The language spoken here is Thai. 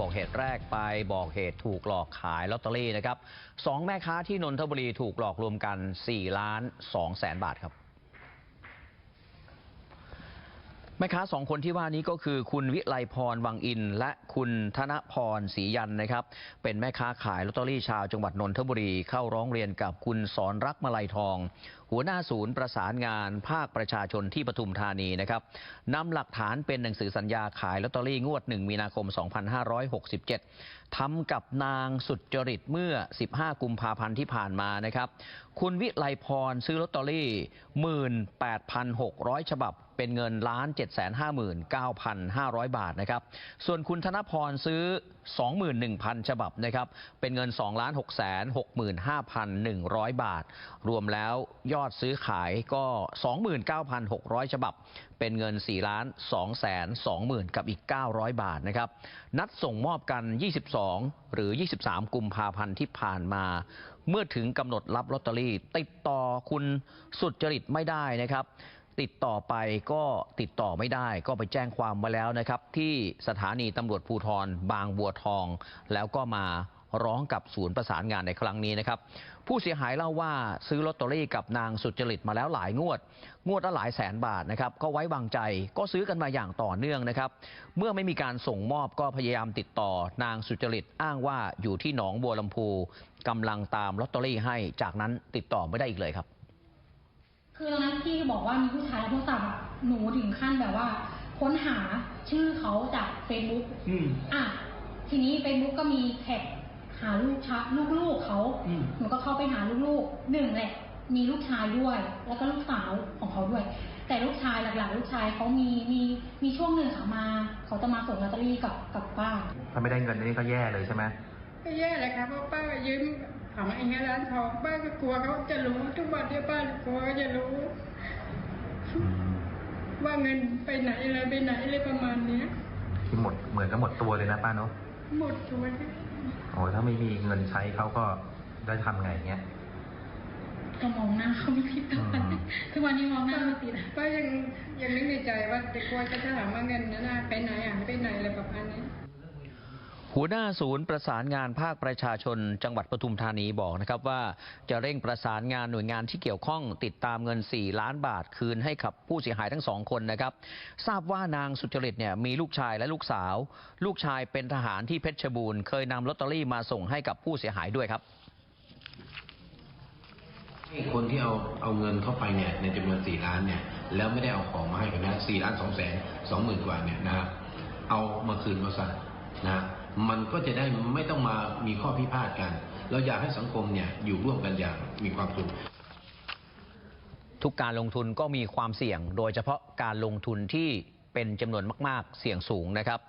บอกเหตุแรกไปบอกเหตุถูกหลอกขายลอตเตอรี่นะครับสองแม่ค้าที่นนทบุรีถูกหลอกรวมกัน 4 ล้าน2แสนบาทครับ แม่ค้าสองคนที่ว่านี้ก็คือคุณวิไลพรวังอิน และคุณธนพรศรียันนะครับ เป็นแม่ค้าขายลอตเตอรี่ชาวจังหวัดนนทบุรีเข้าร้องเรียนกับคุณสอนรักมาลัยทอง หัวหน้าศูนย์ประสานงานภาคประชาชนที่ปทุมธานีนะครับนำหลักฐานเป็นหนังสือสัญญาขายลอตเตอรี่งวด 1 มีนาคม 2567ทำกับนางสุดจริตเมื่อ 15 กุมภาพันธ์ที่ผ่านมานะครับ คุณวิไลพรซื้อลอตเตอรี่ 18,600 ฉบับเป็นเงินล้าน759,500 บาทนะครับ ส่วนคุณธนพรซื้อ 21,000 ฉบับนะครับ เป็นเงิน2ล้าน665,100 บาท รวมแล้วยอดซื้อขายก็ 29,600 ฉบับ เป็นเงิน 4 ล้าน2แสน20,000กับอีก 900 บาทนะครับ นัดส่งมอบกัน 22 หรือ 23 กุมภาพันธ์ที่ผ่านมา เมื่อถึงกำหนดรับลอตเตอรี่ ติดต่อคุณสุดจริตไม่ได้นะครับ ติดต่อไปก็ติดต่อไม่ได้ ก็ไปแจ้งความมาแล้วนะครับ ที่สถานีตำรวจภูธรบางบัวทอง แล้วก็มาร้องกับศูนย์ประสานงานในครั้งนี้นะครับ ผู้เสียหายเล่าว่าซื้อลอตเตอรี่กับนางสุจริตมาแล้วหลายงวด งวดละหลายแสนบาทนะครับ ก็ไว้วางใจก็ซื้อกันมาอย่างต่อเนื่องนะครับ เมื่อไม่มีการส่งมอบก็พยายามติดต่อนางสุจริตอ้างว่าอยู่ที่หนองบัวลำพูกำลังตามลอตเตอรี่ให้จากนั้นติดต่อไม่ได้อีกเลยครับ คือตอนนั้นพี่บอกว่ามีผู้ชายโทรศัพท์อะหนูถึงขั้นแบบว่าค้นหาชื่อเขาจากเฟซบุ๊กอืมอะทีนี้เฟซบุ๊กก็มีแท็กหาลูกชาลูกๆเขาอืมหนูก็เข้าไปหาลูกๆหนึ่งแหละมีลูกชายด้วยแล้วก็ลูกสาวของเขาด้วย แต่ลูกชายหลักๆ ลูกชายเขามีมีมีช่วงหนึ่งค่ะมา เขาจะมาส่งลอตเตอรี่กับกับป้าถ้าไม่ได้เงินนี่ก็แย่เลยใช่ไหม ก็แย่เลยค่ะเพราะป้าก็ยืมของไอ้เงี้ยร้านทองป้าก็กลัวเขาจะรู้ทุกวันที่ป้ากลัวเขาจะรู้ ว่าเงินไปไหนอะไรไปไหนอะไรประมาณเนี้ยที่หมดเหมือนกับหมดตัวเลยนะป้าเนาะหมดตัวที่โอ้ยถ้าไม่มีเงินใช้เขาก็ได้ทำไงเงี้ยก็มองหน้าเขาไม่ติดอืมทุกวันนี้มองหน้าไม่ติดป้ายังยังนึกในใจว่าจะกลัวจะถามว่าเงินนั้นน่ะไปไหนอะไปไหนอะไรประมาณนี้ หัวหน้าศูนย์ประสานงานภาคประชาชน จังหวัดปทุมธานีบอกนะครับว่าจะเร่งประสานงานหน่วยงานที่เกี่ยวข้องติดตามเงิน 4 ล้านบาทคืนให้กับผู้เสียหายทั้งสองคนนะครับทราบว่านางสุจริตเนี่ยมีลูกชายและลูกสาว ลูกชายเป็นทหารที่เพชรบูรณ์เคยนำลอตเตอรี่มาส่งให้กับผู้เสียหายด้วยครับคนที่เอาเอาเงินเข้าไปเนี่ยในจำนวนสี่ล้านเนี่ยแล้วไม่ได้เอาของมาให้กันนะสี่ล้านสองแสนสองหมื่นกว่าเนี่ยนะฮะเอามาคืนมาซะนะ มันก็จะได้ไม่ต้องมามีข้อพิพาทกัน เราอยากให้สังคมเนี่ยอยู่ร่วมกันอย่างมีความสุขทุกการลงทุนก็มีความเสี่ยง โดยเฉพาะการลงทุนที่เป็นจำนวนมาก ๆ เสี่ยงสูงนะครับ